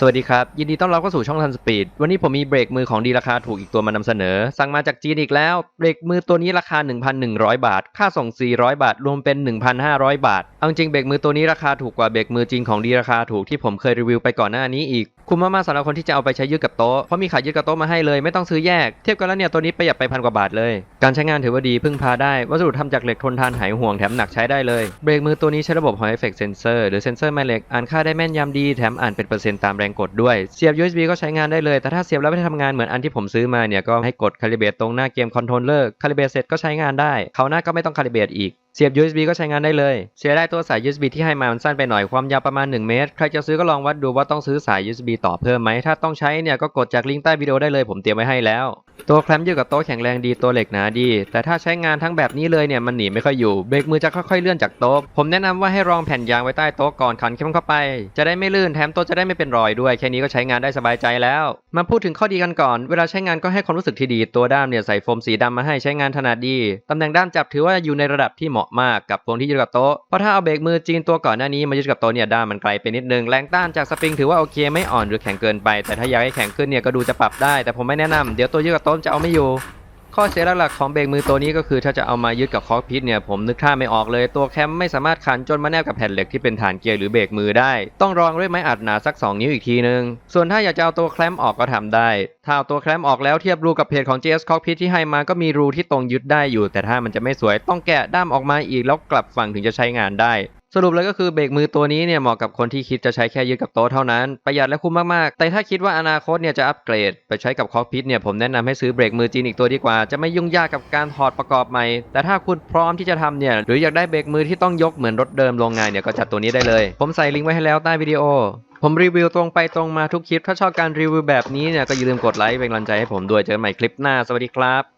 สวัสดีครับ ยินดีต้อนรับเข้าสู่ช่องทันสปีดวันนี้ผมมีเบรกมือของดีราคาถูกอีกตัวมานำเสนอ สั่งมาจากจีนอีกแล้ว เบรกมือตัวนี้ราคา 1,100 บาท ค่าส่ง 400 บาท รวมเป็น 1,500 บาท เอาจริงเบรกมือตัวนี้ราคาถูกกว่าเบรกมือจริงของดีราคาถูกที่ผมเคยรีวิวไปก่อนหน้านี้อีก คุ้มมากๆสำหรับคนที่จะเอาไปใช้ยืดกับโต๊ะ เพราะมีขายยืดกับโต๊ะมาให้เลยไม่ต้องซื้อแยก เทียบกันแล้วเนี่ยตัวนี้ประหยัดไปพันกว่าบาทเลย การใช้งานถือว่าดีพึ่งพาได้ วัสดุทำจากเหล็กทนทานหายห่วงแถมหนักใช้ได้เลย เบรกมือตัวนี้ใช้ระบบ Hall Effect Sensor หรือเซนเซอร์แม่เหล็ก อ่านค่าได้แม่นยำดีแถมอ่านเป็นเปอร์เซ็นต์ตามรงกดด้วยเสียบ USB ก็ใช้งานได้เลย แต่ถ้าเสียบแล้วไม่ได้ทำงานเหมือนอันที่ผมซื้อมาเนี่ยก็ให้กดคาลิเบรตตรงหน้าเกมคอนโทรลเลอร์คาลิเบรตเสร็จก็ใช้งานได้เขาหน้าก็ไม่ต้องคาลิเบรตอีก เสียบ USB ก็ใช้งานได้เลย เสียได้ตัวสาย USB ที่ให้มามันสั้นไปหน่อยความยาวประมาณ 1 เมตร ใครจะซื้อก็ลองวัดดูว่าต้องซื้อสาย USB ต่อเพิ่มไหม ถ้าต้องใช้เนี่ยก็กดจากลิงก์ใต้วิดีโอได้เลยผมเตรียมไว้ให้แล้ว ตัวแคลมยืดกับโต๊ะแข็งแรงดีตัวเหล็กหนาดี แต่ถ้าใช้งานทั้งแบบนี้เลยเนี่ยมันหนีไม่ค่อยอยู่ เบรกมือจะค่อยๆเลื่อนจากโต๊ะ ผมแนะนำว่าให้รองแผ่นยางไว้ใต้โต๊ะก่อนขันเข้มเข้าไป จะได้ไม่ลื่นแถมโต๊ะจะได้ไม่เป็นรอยด้วย แค่นี้ก็ใช้งานได้สบายใจแล้ว มาพูดถึงข้อดีกันก่อน เวลาใช้งานก็ให้ความรู้สึกที่ดี ตัวด้ามเนี่ยใส่โฟมสีดำมาให้ใช้งานถนัดดีตำแหน่งด้ามจับถือว่าอยู่ในระดับที่เหมาะมากกับพวงที่ยึดกับโต๊ะ เพราะถ้าเอาเบรกมือจีนตัวก่อนหน้านี้มายึดกับโต๊ะเนี่ยด้ามมันไกลไปนิดนึง แรงต้านจากสปริงถือว่าโอเคไม่อ่อนหรือแข็งเกินไป แต่ถ้าอยากให้แข็งขึ้นเนี่ยก็ดูจะปรับได้ แต่ผมไม่แนะนำเดี๋ยวตัวยึดกับโต๊ะจะเอาไม่อยู่ ข้อเสียหลักๆของเบรกมือตัวนี้ก็คือถ้าจะเอามายึดกับคอกพิทเนี่ยผมนึกท่าไม่ออกเลยตัวแคมไม่สามารถขันจนมาแนบกับแผ่นเหล็กที่เป็นฐานเกียร์หรือเบรกมือได้ ต้องรองด้วยไม้อัดหนาสัก 2 นิ้วอีกทีนึง ส่วนถ้าอยากจะเอาตัวแคลมออกก็ทำได้ ถ้าเอาตัวแคลมออกแล้วเทียบรูกับเพจของ JS Cockpit ที่ให้มาก็มีรูที่ตรงยึดได้อยู่ แต่ถ้ามันจะไม่สวยต้องแกะด้ามออกมาอีกแล้วกลับฝั่งถึงจะใช้งานได้ สรุปเลยก็คือเบรกมือตัวนี้เนี่ยเหมาะกับคนที่คิดจะใช้แค่ยึดกับโต๊ะเท่านั้น ประหยัดและคุ้มมาก ๆ แต่ถ้าคิดว่าอนาคตเนี่ยจะอัปเกรด ไปใช้กับคอกพิทเนี่ยผมแนะนำให้ซื้อเบรกมือจีนอีกตัวดีกว่า จะไม่ยุ่งยากกับการถอดประกอบใหม่ แต่ถ้าคุณพร้อมที่จะทำเนี่ยหรืออยากได้เบรกมือที่ต้องยกเหมือนรถเดิมโรงงานเนี่ยก็จัดตัวนี้ได้เลย ผมใส่ลิงก์ไว้ให้แล้วใต้วิดีโอผมรีวิวตรงไปตรงมาทุกคลิป ถ้าชอบการรีวิวแบบนี้เนี่ยก็อย่าลืมกดไลค์เป็นกำลังใจให้ผมด้วย เจอกันใหม่คลิปหน้า สวัสดีครับ